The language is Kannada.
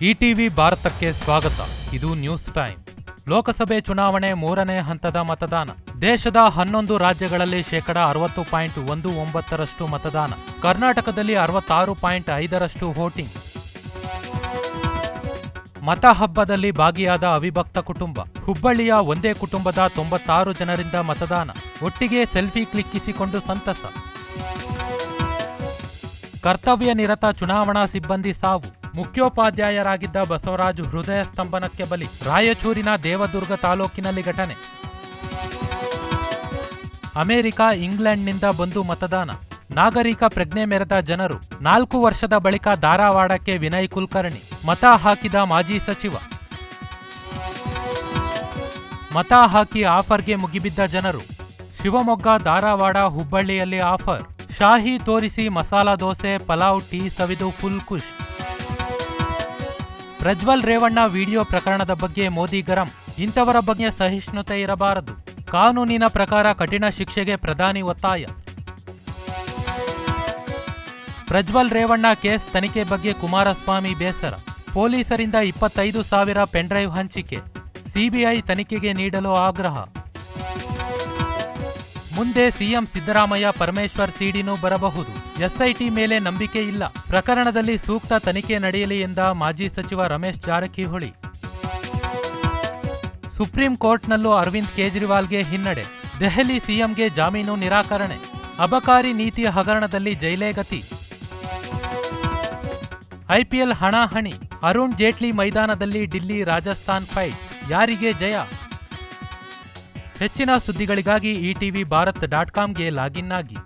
ಇಟಿವಿ ಭಾರತಕ್ಕೆ ಸ್ವಾಗತ. ಇದು ನ್ಯೂಸ್ ಟೈಮ್. ಲೋಕಸಭೆ ಚುನಾವಣೆ ಮೂರನೇ ಹಂತದ ಮತದಾನ. ದೇಶದ ಹನ್ನೊಂದು ರಾಜ್ಯಗಳಲ್ಲಿ ಶೇಕಡ ಅರವತ್ತು ಪಾಯಿಂಟ್ ಒಂದು ಒಂಬತ್ತರಷ್ಟು ಮತದಾನ. ಕರ್ನಾಟಕದಲ್ಲಿ ಅರವತ್ತಾರು ಪಾಯಿಂಟ್ ಐದರಷ್ಟು ವೋಟಿಂಗ್. ಮತ ಹಬ್ಬದಲ್ಲಿ ಭಾಗಿಯಾದ ಅವಿಭಕ್ತ ಕುಟುಂಬ. ಹುಬ್ಬಳ್ಳಿಯ ಒಂದೇ ಕುಟುಂಬದ ತೊಂಬತ್ತಾರು ಜನರಿಂದ ಮತದಾನ. ಒಟ್ಟಿಗೆ ಸೆಲ್ಫಿ ಕ್ಲಿಕ್ಕಿಸಿಕೊಂಡು ಸಂತಸ. ಕರ್ತವ್ಯ ನಿರತ ಚುನಾವಣಾ ಸಿಬ್ಬಂದಿ ಸಾವು. ಮುಖ್ಯೋಪಾಧ್ಯಾಯರಾಗಿದ್ದ ಬಸವರಾಜ್ ಹೃದಯ ಸ್ತಂಭನಕ್ಕೆ ಬಲಿ, ರಾಯಚೂರಿನ ದೇವದುರ್ಗ ತಾಲೂಕಿನಲ್ಲಿ ಘಟನೆ. ಅಮೆರಿಕ, ಇಂಗ್ಲೆಂಡ್ನಿಂದ ಬಂದು ಮತದಾನ. ನಾಗರಿಕ ಪ್ರಜ್ಞೆ ಮೆರೆದ ಜನರು, ನಾಲ್ಕು ವರ್ಷದ ಬಳಿಕ ಧಾರವಾಡಕ್ಕೆ ವಿನಯ್ ಕುಲಕರ್ಣಿ, ಮತ ಹಾಕಿದ ಮಾಜಿ ಸಚಿವ. ಮತ ಹಾಕಿ ಆಫರ್ಗೆ ಮುಗಿಬಿದ್ದ ಜನರು, ಶಿವಮೊಗ್ಗ, ಧಾರವಾಡ, ಹುಬ್ಬಳ್ಳಿಯಲ್ಲಿ ಆಫರ್. ಶಾಹಿ ತೋರಿಸಿ ಮಸಾಲಾ ದೋಸೆ, ಪಲಾವ್, ಟೀ ಸವಿದು ಫುಲ್ ಖುಷ್. ಪ್ರಜ್ವಲ್ ರೇವಣ್ಣ ವಿಡಿಯೋ ಪ್ರಕರಣದ ಬಗ್ಗೆ ಮೋದಿ ಗರಂ. ಇಂಥವರ ಬಗ್ಗೆ ಸಹಿಷ್ಣುತೆ ಇರಬಾರದು. ಕಾನೂನಿನ ಪ್ರಕಾರ ಕಠಿಣ ಶಿಕ್ಷೆಗೆ ಪ್ರಧಾನಿ ಒತ್ತಾಯ. ಪ್ರಜ್ವಲ್ ರೇವಣ್ಣ ಕೇಸ್ ತನಿಖೆ ಬಗ್ಗೆ ಕುಮಾರಸ್ವಾಮಿ ಬೇಸರ. ಪೊಲೀಸರಿಂದ ಇಪ್ಪತ್ತೈದು ಸಾವಿರ ಪೆನ್ಡ್ರೈವ್ ಹಂಚಿಕೆ. ಸಿಬಿಐ ತನಿಖೆಗೆ ನೀಡಲು ಆಗ್ರಹ. ಮುಂದೆ ಸಿಎಂ ಸಿದ್ದರಾಮಯ್ಯ ಪರಮೇಶ್ವರ್ ಸಿಡಿನೂ ಬರಬಹುದು. ಎಸ್ಐಟಿ ಮೇಲೆ ನಂಬಿಕೆ ಇಲ್ಲ. ಪ್ರಕರಣದಲ್ಲಿ ಸೂಕ್ತ ತನಿಖೆ ನಡೆಯಲಿ ಎಂದ ಮಾಜಿ ಸಚಿವ ರಮೇಶ್ ಜಾರಕಿಹೊಳಿ. ಸುಪ್ರೀಂ ಕೋರ್ಟ್ನಲ್ಲೂ ಅರವಿಂದ್ ಕೇಜ್ರಿವಾಲ್ಗೆ ಹಿನ್ನಡೆ. ದೆಹಲಿ ಸಿಎಂಗೆ ಜಾಮೀನು ನಿರಾಕರಣೆ. ಅಬಕಾರಿ ನೀತಿ ಹಗರಣದಲ್ಲಿ ಜೈಲೇ ಗತಿ. ಐಪಿಎಲ್ ಹಣಾಹಣಿ ಅರುಣ್ ಜೇಟ್ಲಿ ಮೈದಾನದಲ್ಲಿ ಡಿಲ್ಲಿ ರಾಜಸ್ಥಾನ್ ಫೈಟ್. ಯಾರಿಗೆ ಜಯ? ಹೆಚ್ಚಿನ ಸುದ್ದಿಗಳಿಗಾಗಿ ಇಟಿವಿ ಭಾರತ್ ಡಾಟ್ ಕಾಮ್ಗೆ ಲಾಗಿನ್ ಆಗಿ.